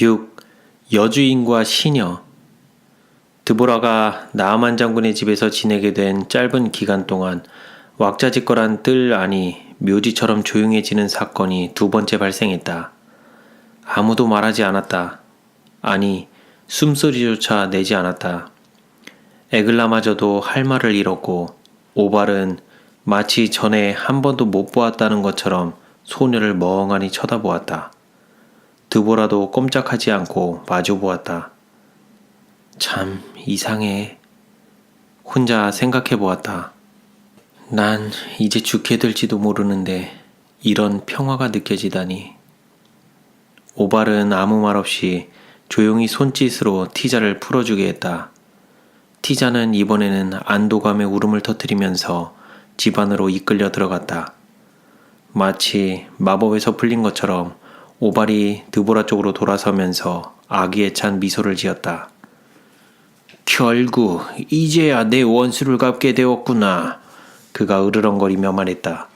6. 여주인과 시녀 드보라가 나아만 장군의 집에서 지내게 된 짧은 기간 동안 왁자지껄한 뜰 안이 묘지처럼 조용해지는 사건이 두 번째 발생했다. 아무도 말하지 않았다. 아니, 숨소리조차 내지 않았다. 에글라마저도 할 말을 잃었고 오발은 마치 전에 한 번도 못 보았다는 것처럼 소녀를 멍하니 쳐다보았다. 드보라도 꼼짝하지 않고 마주 보았다. 참 이상해. 혼자 생각해 보았다. 난 이제 죽게 될지도 모르는데 이런 평화가 느껴지다니. 오발은 아무 말 없이 조용히 손짓으로 티자를 풀어주게 했다. 티자는 이번에는 안도감의 울음을 터뜨리면서 집 안으로 이끌려 들어갔다. 마치 마법에서 풀린 것처럼 오발이 드보라 쪽으로 돌아서면서 아기에 찬 미소를 지었다. 결국 이제야 내 원수를 갚게 되었구나. 그가 으르렁거리며 말했다.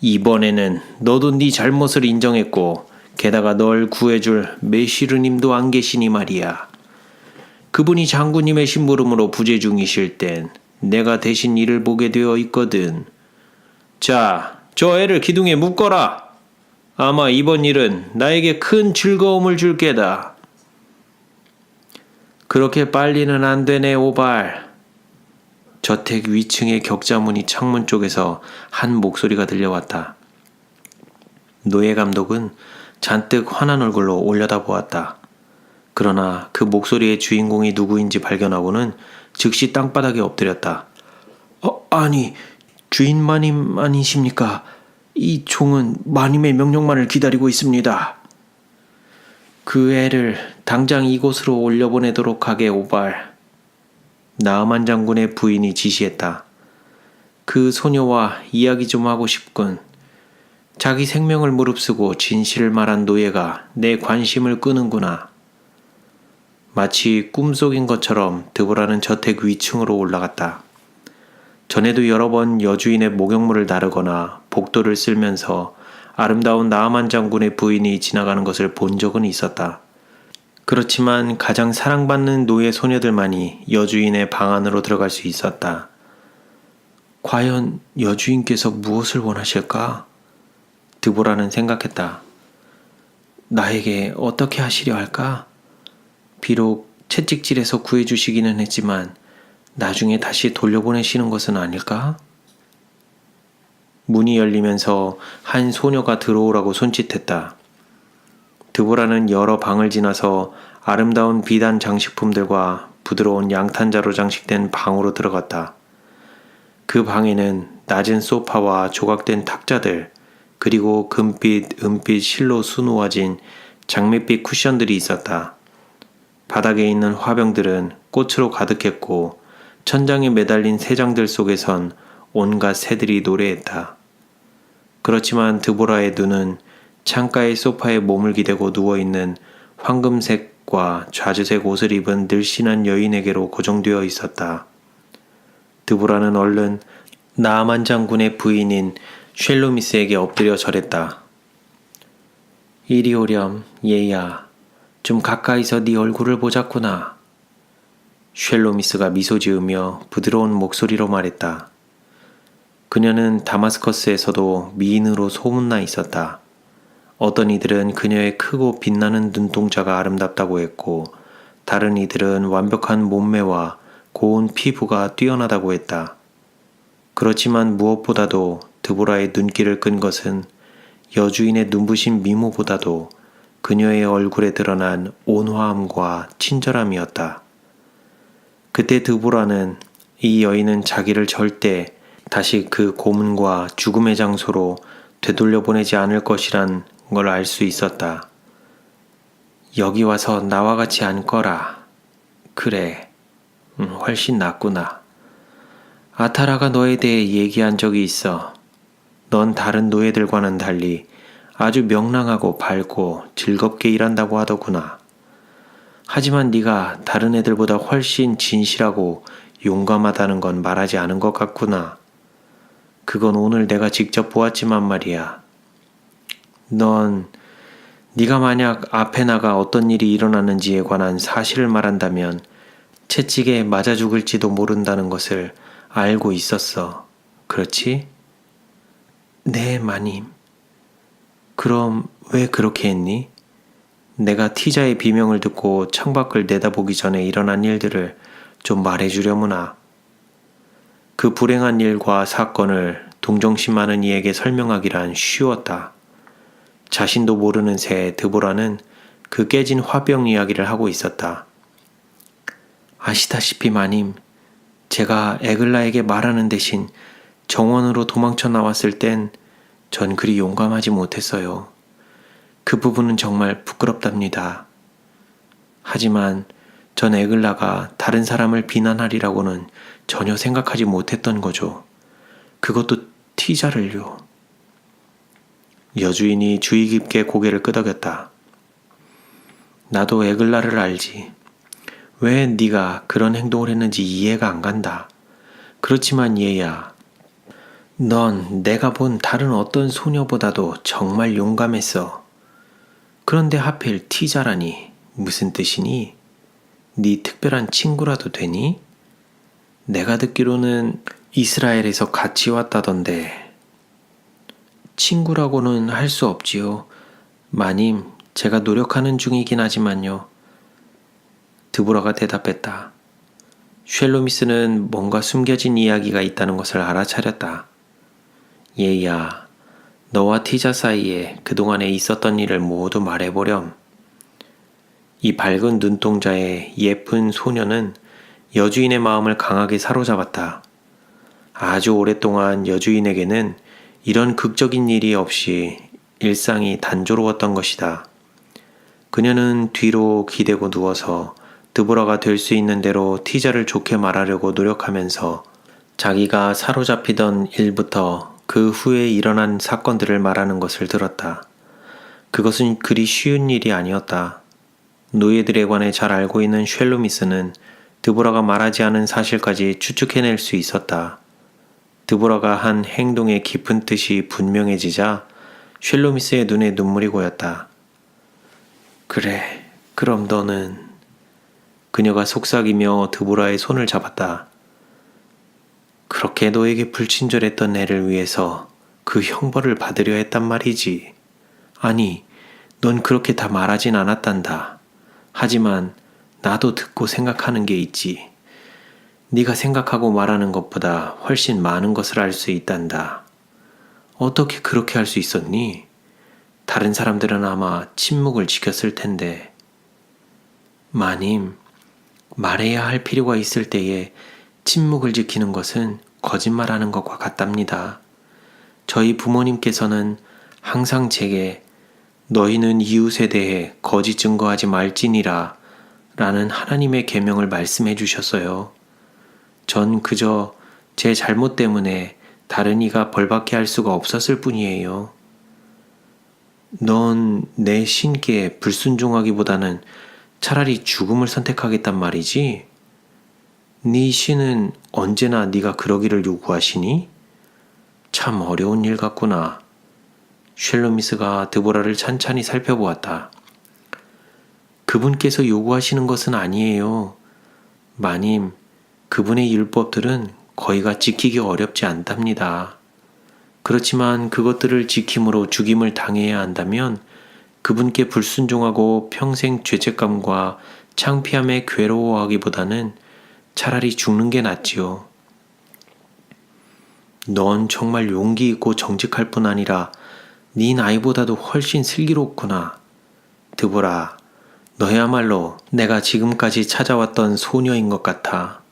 이번에는 너도 네 잘못을 인정했고 게다가 널 구해줄 메시르님도 안 계시니 말이야. 그분이 장군님의 심부름으로 부재 중이실 땐 내가 대신 일을 보게 되어 있거든. 자, 저 애를 기둥에 묶어라. 아마 이번 일은 나에게 큰 즐거움을 줄 게다. 그렇게 빨리는 안 되네, 오발. 저택 위층의 격자문이 창문 쪽에서 한 목소리가 들려왔다. 노예 감독은 잔뜩 화난 얼굴로 올려다 보았다. 그러나 그 목소리의 주인공이 누구인지 발견하고는 즉시 땅바닥에 엎드렸다. 어, 아니, 주인 마님 아니십니까? 이 종은 마님의 명령만을 기다리고 있습니다. 그 애를 당장 이곳으로 올려보내도록 하게 오발. 나아만 장군의 부인이 지시했다. 그 소녀와 이야기 좀 하고 싶군. 자기 생명을 무릅쓰고 진실을 말한 노예가 내 관심을 끄는구나. 마치 꿈속인 것처럼 드보라는 저택 위층으로 올라갔다. 전에도 여러 번 여주인의 목욕물을 나르거나 복도를 쓸면서 아름다운 나아만 장군의 부인이 지나가는 것을 본 적은 있었다. 그렇지만 가장 사랑받는 노예 소녀들만이 여주인의 방 안으로 들어갈 수 있었다. 과연 여주인께서 무엇을 원하실까? 드보라는 생각했다. 나에게 어떻게 하시려 할까? 비록 채찍질에서 구해주시기는 했지만 나중에 다시 돌려보내시는 것은 아닐까? 문이 열리면서 한 소녀가 들어오라고 손짓했다. 드보라는 여러 방을 지나서 아름다운 비단 장식품들과 부드러운 양탄자로 장식된 방으로 들어갔다. 그 방에는 낮은 소파와 조각된 탁자들, 그리고 금빛, 은빛 실로 수놓아진 장밋빛 쿠션들이 있었다. 바닥에 있는 화병들은 꽃으로 가득했고 천장에 매달린 새장들 속에선 온갖 새들이 노래했다. 그렇지만 드보라의 눈은 창가의 소파에 몸을 기대고 누워있는 황금색과 좌주색 옷을 입은 늘씬한 여인에게로 고정되어 있었다. 드보라는 얼른 나아만 장군의 부인인 쉘로미스에게 엎드려 절했다. 이리 오렴, 얘야. 좀 가까이서 네 얼굴을 보자꾸나. 쉘로미스가 미소 지으며 부드러운 목소리로 말했다. 그녀는 다마스커스에서도 미인으로 소문나 있었다. 어떤 이들은 그녀의 크고 빛나는 눈동자가 아름답다고 했고, 다른 이들은 완벽한 몸매와 고운 피부가 뛰어나다고 했다. 그렇지만 무엇보다도 드보라의 눈길을 끈 것은 여주인의 눈부신 미모보다도 그녀의 얼굴에 드러난 온화함과 친절함이었다. 그때 드보라는 이 여인은 자기를 절대 다시 그 고문과 죽음의 장소로 되돌려 보내지 않을 것이란 걸 알 수 있었다. 여기 와서 나와 같이 앉거라. 그래, 음, 훨씬 낫구나. 아타라가 너에 대해 얘기한 적이 있어. 넌 다른 노예들과는 달리 아주 명랑하고 밝고 즐겁게 일한다고 하더구나. 하지만 네가 다른 애들보다 훨씬 진실하고 용감하다는 건 말하지 않은 것 같구나. 그건 오늘 내가 직접 보았지만 말이야. 넌 네가 만약 앞에 나가 어떤 일이 일어났는지에 관한 사실을 말한다면 채찍에 맞아 죽을지도 모른다는 것을 알고 있었어. 그렇지? 네, 마님. 그럼 왜 그렇게 했니? 내가 티자의 비명을 듣고 창밖을 내다보기 전에 일어난 일들을 좀 말해주려무나. 그 불행한 일과 사건을 동정심 많은 이에게 설명하기란 쉬웠다. 자신도 모르는 새 드보라는 그 깨진 화병 이야기를 하고 있었다. 아시다시피 마님, 제가 에글라에게 말하는 대신 정원으로 도망쳐 나왔을 땐 전 그리 용감하지 못했어요. 그 부분은 정말 부끄럽답니다. 하지만 전 에글라가 다른 사람을 비난하리라고는 전혀 생각하지 못했던 거죠. 그것도 티자를요. 여주인이 주의 깊게 고개를 끄덕였다. 나도 에글라를 알지. 왜 네가 그런 행동을 했는지 이해가 안 간다. 그렇지만 얘야, 넌 내가 본 다른 어떤 소녀보다도 정말 용감했어. 그런데 하필 티자라니 무슨 뜻이니? 네 특별한 친구라도 되니? 내가 듣기로는 이스라엘에서 같이 왔다던데. 친구라고는 할 수 없지요. 마님, 제가 노력하는 중이긴 하지만요. 드보라가 대답했다. 쉘로미스는 뭔가 숨겨진 이야기가 있다는 것을 알아차렸다. 얘야, 너와 티자 사이에 그동안에 있었던 일을 모두 말해보렴. 이 밝은 눈동자의 예쁜 소녀는 여주인의 마음을 강하게 사로잡았다. 아주 오랫동안 여주인에게는 이런 극적인 일이 없이 일상이 단조로웠던 것이다. 그녀는 뒤로 기대고 누워서 드보라가 될 수 있는 대로 티자를 좋게 말하려고 노력하면서 자기가 사로잡히던 일부터 그 후에 일어난 사건들을 말하는 것을 들었다. 그것은 그리 쉬운 일이 아니었다. 노예들에 관해 잘 알고 있는 쉘로미스는 드보라가 말하지 않은 사실까지 추측해낼 수 있었다. 드보라가 한 행동의 깊은 뜻이 분명해지자 쉘로미스의 눈에 눈물이 고였다. 그래, 그럼 너는... 그녀가 속삭이며 드보라의 손을 잡았다. 그렇게 너에게 불친절했던 애를 위해서 그 형벌을 받으려 했단 말이지. 아니, 넌 그렇게 다 말하진 않았단다. 하지만 나도 듣고 생각하는 게 있지. 네가 생각하고 말하는 것보다 훨씬 많은 것을 알 수 있단다. 어떻게 그렇게 할 수 있었니? 다른 사람들은 아마 침묵을 지켰을 텐데. 마님, 말해야 할 필요가 있을 때에 침묵을 지키는 것은 거짓말하는 것과 같답니다. 저희 부모님께서는 항상 제게 너희는 이웃에 대해 거짓 증거하지 말지니라 라는 하나님의 계명을 말씀해 주셨어요. 전 그저 제 잘못 때문에 다른 이가 벌받게 할 수가 없었을 뿐이에요. 넌 내 신께 불순종하기보다는 차라리 죽음을 선택하겠단 말이지? 네 신은 언제나 네가 그러기를 요구하시니? 참 어려운 일 같구나. 쉘로미스가 드보라를 찬찬히 살펴보았다. 그분께서 요구하시는 것은 아니에요. 마님, 그분의 율법들은 거의가 지키기 어렵지 않답니다. 그렇지만 그것들을 지킴으로 죽임을 당해야 한다면 그분께 불순종하고 평생 죄책감과 창피함에 괴로워하기보다는 차라리 죽는 게 낫지요. 넌 정말 용기 있고 정직할 뿐 아니라 네 나이보다도 훨씬 슬기롭구나. 드보라, 너야말로 내가 지금까지 찾아왔던 소녀인 것 같아.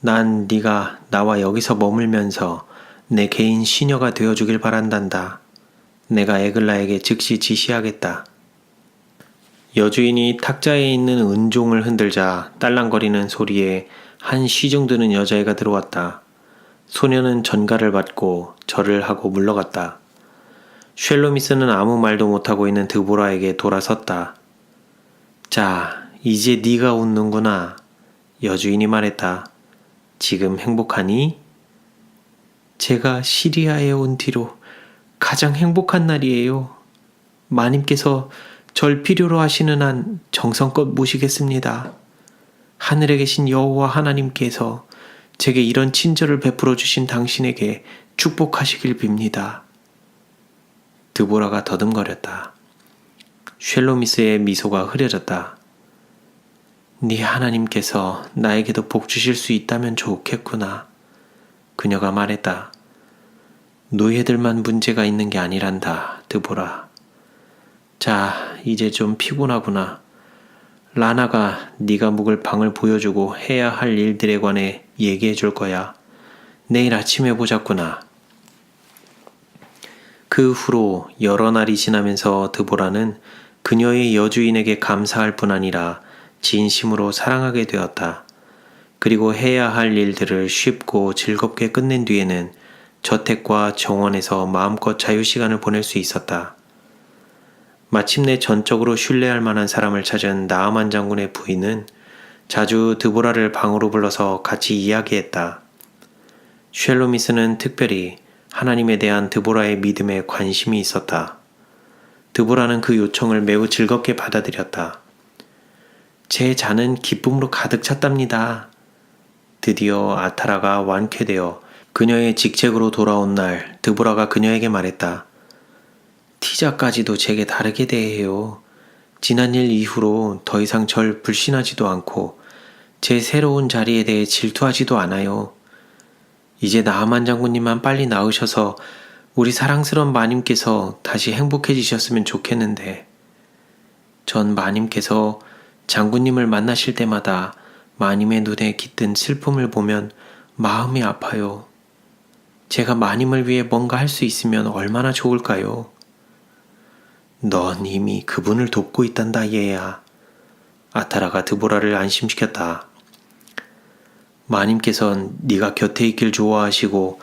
난 네가 나와 여기서 머물면서 내 개인 시녀가 되어주길 바란단다. 내가 에글라에게 즉시 지시하겠다. 여주인이 탁자에 있는 은종을 흔들자 딸랑거리는 소리에 한 시중 드는 여자애가 들어왔다. 소녀는 전가를 받고 절을 하고 물러갔다. 쉘로미스는 아무 말도 못하고 있는 드보라에게 돌아섰다. 자, 이제 네가 웃는구나. 여주인이 말했다. 지금 행복하니? 제가 시리아에 온 뒤로 가장 행복한 날이에요. 마님께서 절 필요로 하시는 한 정성껏 모시겠습니다. 하늘에 계신 여호와 하나님께서 제게 이런 친절을 베풀어 주신 당신에게 축복하시길 빕니다. 드보라가 더듬거렸다. 쉘로미스의 미소가 흐려졌다. 네 하나님께서 나에게도 복 주실 수 있다면 좋겠구나. 그녀가 말했다. 노예들만 문제가 있는 게 아니란다, 드보라. 자, 이제 좀 피곤하구나. 라나가 네가 묵을 방을 보여주고 해야 할 일들에 관해 얘기해 줄 거야. 내일 아침에 보자꾸나. 그 후로 여러 날이 지나면서 드보라는 그녀의 여주인에게 감사할 뿐 아니라 진심으로 사랑하게 되었다. 그리고 해야 할 일들을 쉽고 즐겁게 끝낸 뒤에는 저택과 정원에서 마음껏 자유시간을 보낼 수 있었다. 마침내 전적으로 신뢰할 만한 사람을 찾은 나아만 장군의 부인은 자주 드보라를 방으로 불러서 같이 이야기했다. 쉘로미스는 특별히 하나님에 대한 드보라의 믿음에 관심이 있었다. 드보라는 그 요청을 매우 즐겁게 받아들였다. 제 잔은 기쁨으로 가득 찼답니다. 드디어 아타라가 완쾌되어 그녀의 직책으로 돌아온 날 드보라가 그녀에게 말했다. 티자까지도 제게 다르게 대해요. 지난 일 이후로 더 이상 절 불신하지도 않고 제 새로운 자리에 대해 질투하지도 않아요. 이제 나하만 장군님만 빨리 나으셔서 우리 사랑스러운 마님께서 다시 행복해지셨으면 좋겠는데 전 마님께서 장군님을 만나실 때마다 마님의 눈에 깃든 슬픔을 보면 마음이 아파요. 제가 마님을 위해 뭔가 할 수 있으면 얼마나 좋을까요? 넌 이미 그분을 돕고 있단다, 얘야. 아타라가 드보라를 안심시켰다. 마님께선 네가 곁에 있길 좋아하시고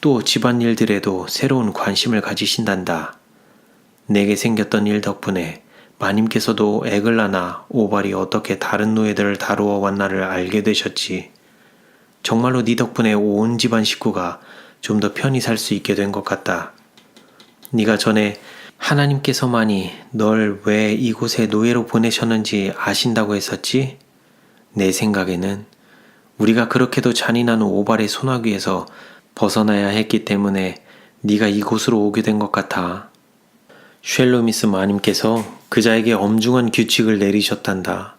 또 집안일들에도 새로운 관심을 가지신단다. 내게 생겼던 일 덕분에 마님께서도 에글라나 오발이 어떻게 다른 노예들을 다루어 왔나를 알게 되셨지. 정말로 네 덕분에 온 집안 식구가 좀 더 편히 살 수 있게 된 것 같다. 네가 전에 하나님께서만이 널 왜 이곳에 노예로 보내셨는지 아신다고 했었지? 내 생각에는 우리가 그렇게도 잔인한 오발의 소나귀에서 벗어나야 했기 때문에 네가 이곳으로 오게 된 것 같아. 쉘로미스 마님께서 그자에게 엄중한 규칙을 내리셨단다.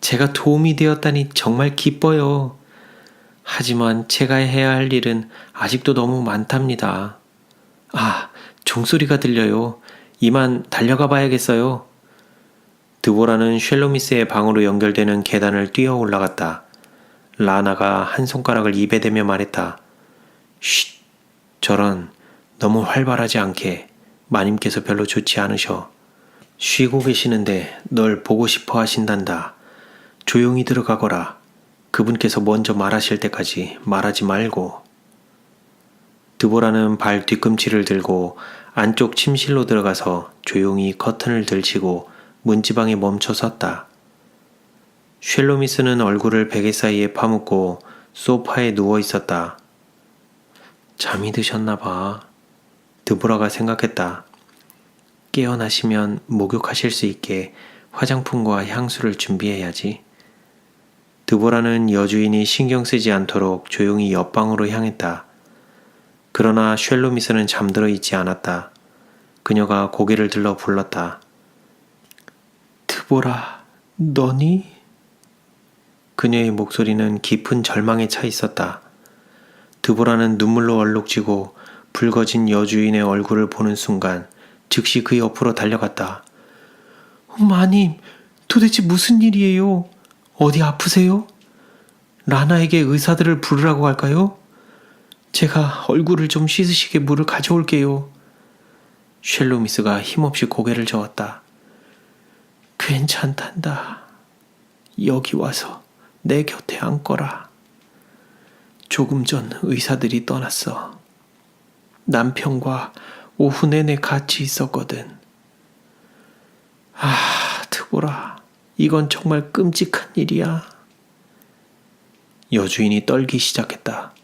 제가 도움이 되었다니 정말 기뻐요. 하지만 제가 해야 할 일은 아직도 너무 많답니다. 아, 종소리가 들려요. 이만 달려가 봐야겠어요. 드보라는 쉘로미스의 방으로 연결되는 계단을 뛰어 올라갔다. 라나가 한 손가락을 입에 대며 말했다. 쉿, 저런, 너무 활발하지 않게 마님께서 별로 좋지 않으셔. 쉬고 계시는데 널 보고 싶어 하신단다. 조용히 들어가거라. 그분께서 먼저 말하실 때까지 말하지 말고. 드보라는 발 뒤꿈치를 들고 안쪽 침실로 들어가서 조용히 커튼을 들치고 문지방에 멈춰 섰다. 쉘로미스는 얼굴을 베개 사이에 파묻고 소파에 누워 있었다. 잠이 드셨나 봐. 드보라가 생각했다. 깨어나시면 목욕하실 수 있게 화장품과 향수를 준비해야지. 드보라는 여주인이 신경 쓰지 않도록 조용히 옆방으로 향했다. 그러나 쉘로미스는 잠들어 있지 않았다. 그녀가 고개를 들러 불렀다. 드보라, 너니? 그녀의 목소리는 깊은 절망에 차 있었다. 드보라는 눈물로 얼룩지고 붉어진 여주인의 얼굴을 보는 순간 즉시 그 옆으로 달려갔다. 마님, 도대체 무슨 일이에요? 어디 아프세요? 라나에게 의사들을 부르라고 할까요? 제가 얼굴을 좀 씻으시게 물을 가져올게요. 쉘로미스가 힘없이 고개를 저었다. 괜찮단다. 여기 와서 내 곁에 앉거라. 조금 전 의사들이 떠났어. 남편과 오후 내내 같이 있었거든. 아, 드보라. 이건 정말 끔찍한 일이야. 여주인이 떨기 시작했다.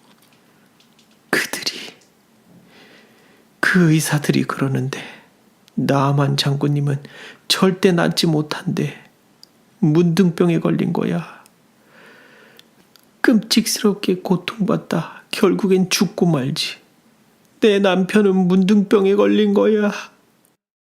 그 의사들이 그러는데, 나만 장군님은 절대 낫지 못한대. 문둥병에 걸린 거야. 끔찍스럽게 고통받다 결국엔 죽고 말지. 내 남편은 문둥병에 걸린 거야.